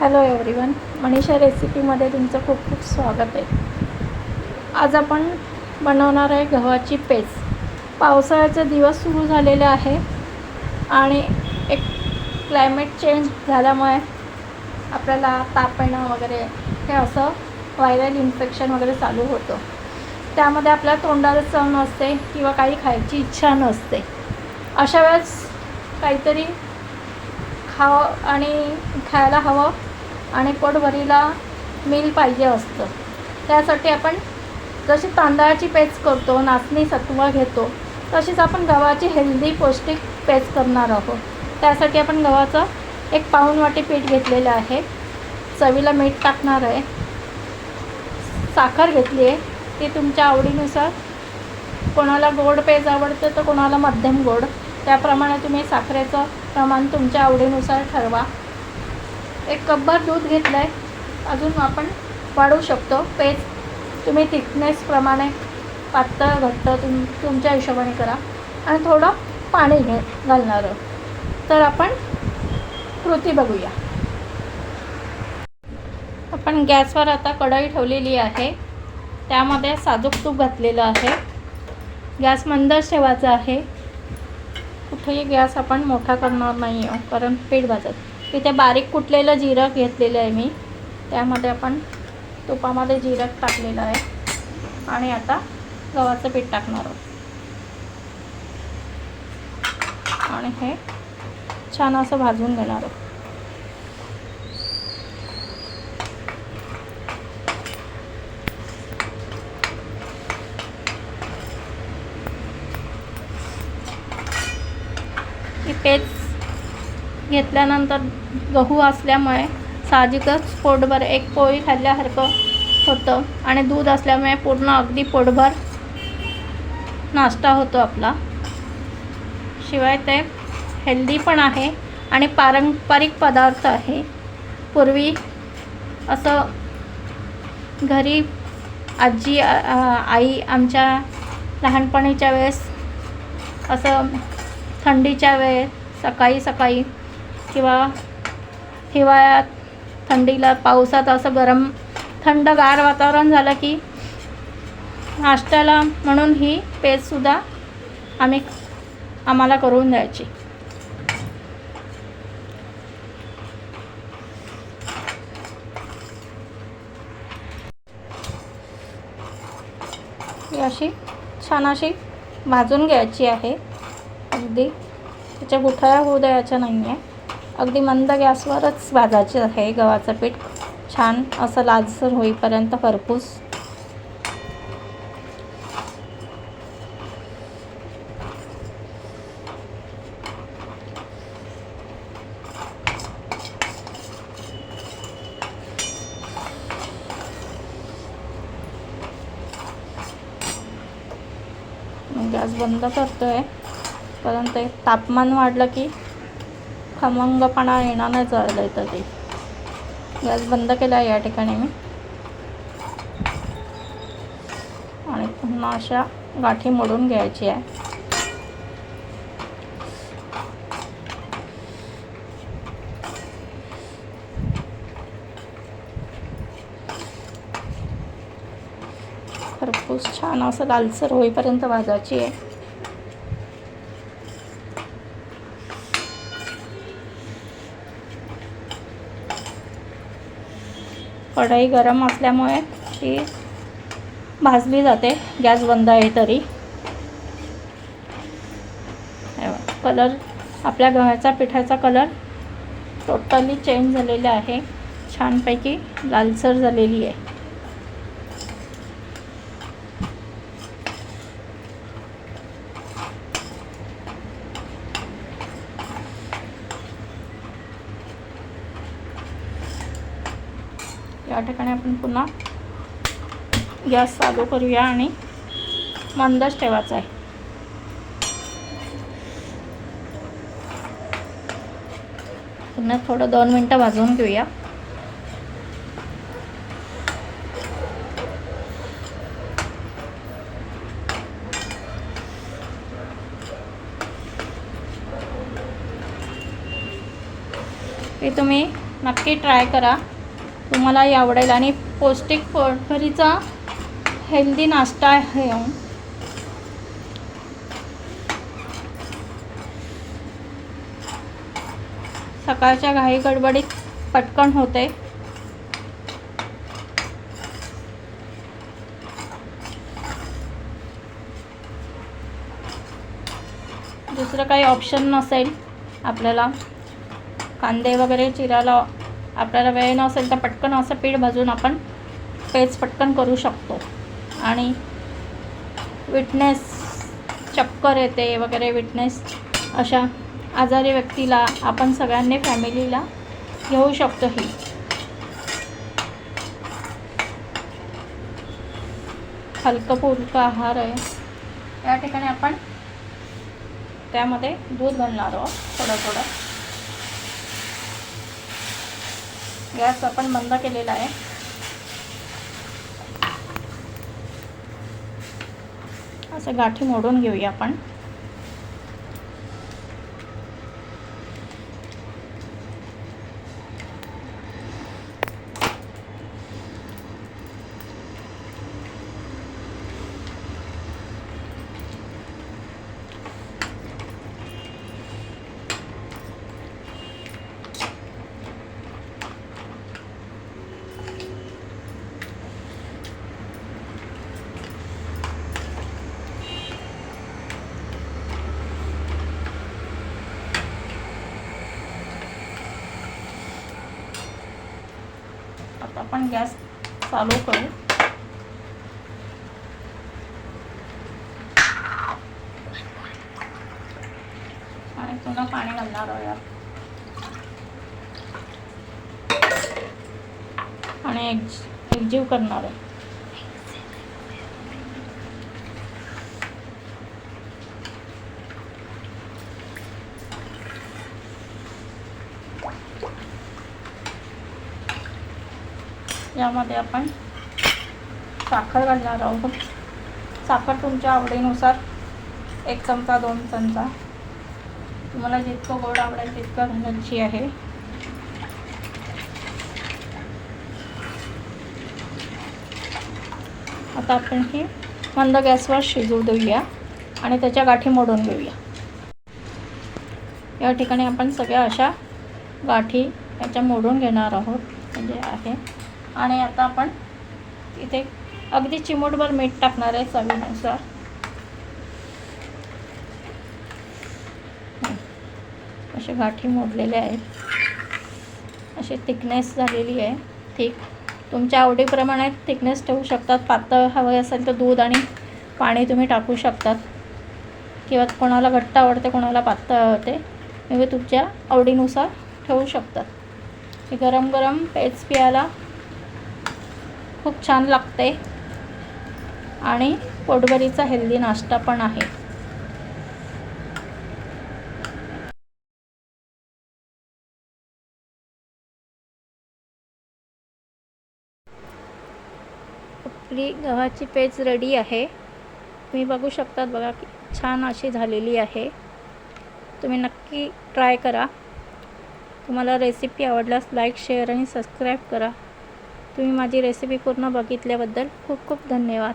Hello everyone Manisha रेसिपीमध्ये तुमचं खूप खूप स्वागत आहे. आज आपण बनवणार आहे गव्हाची पेज पावसाळ्याचे दिवस सुरू झालेले आहे आणि एक क्लायमेट चेंज झाल्यामुळे आपल्याला ताप येणं वगैरे हे असं व्हायरल इन्फेक्शन वगैरे चालू होतं. त्यामध्ये आपल्या तोंडाला चव नसते किंवा काही खायची इच्छा नसते. अशा वेळेस काहीतरी खावं आणि खायला हवं आणि पोटभरीला मील पाहिजे असतं. त्यासाठी आपण जशी तांदळाची पेज करतो नाचणी सत्व घेतो तशीच आपण गव्हाची हेल्दी पौष्टिक पेज करणार आहोत. त्यासाठी आपण गव्हाचं एक पाऊण वाटी पीठ घेतलेलं आहे. चवीला मीठ टाकणार आहे. साखर घेतली आहे. ती तुमच्या आवडीनुसार कोणाला गोड पेज आवडतं तर कोणाला मध्यम गोड. त्याप्रमाणे तुम्ही साखरेचं प्रमाण तुमच्या आवडीनुसार ठरवा. एक कपभर दूध घेतलं आहे अजून आपण वाढवू शकतो. पेज तुम्ही थिकनेसप्रमाणे पातळ घट्ट तुम तुमच्या हिशोबाने करा. आणि थोडं पाणी घे घालणारं. तर आपण कृती बघूया. आपण गॅसवर आता कढई ठेवलेली आहे. त्यामध्ये साजूक तूप घातलेलं आहे. गॅस मंदच ठेवायचा आहे. कुठेही गॅस आपण मोठा करणार नाही आहोत कारण पीठ भाजत. इथे बारीक कुटलेलं जिरं घेतलेलं आहे मी. त्यामध्ये आपण तुपामध्ये जिरं टाकलेलं आहे. आणि आता गव्हाचं पीठ टाकणार आहोत. आणि हे छान असं भाजून घेणार आहोत. ही पेज घेतल्यानंतर गहू असल्यामुळे साहजिकच पोटभर एक पोळी खाल्ल्यासारखं होतं आणि दूध असल्यामुळे पूर्ण अगदी पोटभर नाश्ता होतो आपला. शिवाय ते हेल्दी पण आहे आणि पारंपरिक पदार्थ आहे. पूर्वी असं घरी आजी आई आमच्या लहानपणीच्या वेळेस असं थंडीच्या वेळेस सकाळी सकाळी किंवा हिवाळ्यात थंडीला पावसात असं गरम थंडगार वातावरण झालं की नाश्त्याला म्हणून ही पेजसुद्धा आम्ही आम्हाला करून द्यायची. अशी छान अशी भाजून घ्यायची आहे. अगदी त्याच्या गुठळ्या होऊ द्यायच्या नाही आहे अगदी मंद गॅसवरच भाजायचे आहे. गव्हाचं पीठ छान असं लालसर होईपर्यंत खरपूस गॅस बंद करतोय. आहे तापमान वाढलं की खमंगपणा येणार नाही जळलं आहे ते. गॅस बंद केला आहे या ठिकाणी मी. आणि पुन्हा अशा गाठी मोडून घ्यायची आहे. खरपूस छान असं लालसर होईपर्यंत भाजायची आहे. कढई गरम असल्यामुळे ती भाजली जाते. गॅस बंद आहे तरी. कलर आपल्या गव्हाचा पिठाचा कलर टोटली चेंज झालेला आहे. छानपैकी लालसर झालेली आहे. या ठिकाणी आपण पुन्हा गॅस चालू करूया आणि मंदच ठेवायचा आहे. पुन्हा थोडं दोन मिनटं भाजून घेऊया. हे तुम्ही नक्की ट्राय करा. तुम्हालाही आवडेल. आणि पौष्टिक पोटभरीचा हेल्दी नाश्ता आहे. सकाळच्या घाई गडबडीत पटकन होते. दुसरं काही ऑप्शन नसेल आपल्याला. कांदे वगैरे चिरायला आपल्याला वेळ नसेल तर पटकन असं पीठ भाजून आपण पेज पटकन करू शकतो. आणि विटनेस चक्कर येते वगैरे विटनेस अशा आजारी व्यक्तीला आपण सगळ्यांनी फॅमिलीला घेऊ शकतो ही. हलकं फुलकं आहार आहे. या ठिकाणी आपण त्यामध्ये दूध घालणार आहोत थोडं थोडं. गॅस आपण बंद केलेला आहे. असं गाठी मोडून घेऊया आपण. आता आपण गॅस चालू करू. आणि पुन्हा पाणी घालणार आहोत आणि एक एकजीव करणार आहे. यामध्ये आपण साखर घालणार आहोत. साखर तुमच्या आवडीनुसार एक चमचा दोन चमचा. तुम्हाला जितकं गोड आवडेल तितकं घालायची आहे. आता आपण हे मंद गॅसवर शिजवू देऊया आणि त्याच्या गाठी मोडून घेऊया. या ठिकाणी आपण सगळ्या अशा गाठी याच्या मोडून घेणार आहोत. म्हणजे आहे. आणि आता आपण इथे अगदी चिमूटभर मीठ टाकणार आहे चवीनुसार. असे गाठी मोडलेले आहेत. अशी थिकनेस झालेली आहे. ठीक. तुमच्या आवडीप्रमाणे थिकनेस ठेवू शकतात. पातळ हवे असेल तर दूध आणि पाणी तुम्ही टाकू शकतात. किंवा कोणाला घट्ट आवडते कोणाला पातळ आवडते म्हणजे तुमच्या आवडीनुसार ठेवू शकतात. हे गरम गरम पेज प्यायला खूप छान लागते. आणि पोटभरीचा हेल्दी नाश्ता पण आहे. आपली गव्हाची पेज रेडी आहे. तुम्ही बघू शकतात बघा की छान अशी झालेली आहे. तुम्ही नक्की ट्राय करा. तुम्हाला रेसिपी आवडल्यास लाईक शेअर आणि सबस्क्राईब करा. तुम्ही माझी रेसिपी पूर्ण बघितल्याबद्दल खूप खूप धन्यवाद.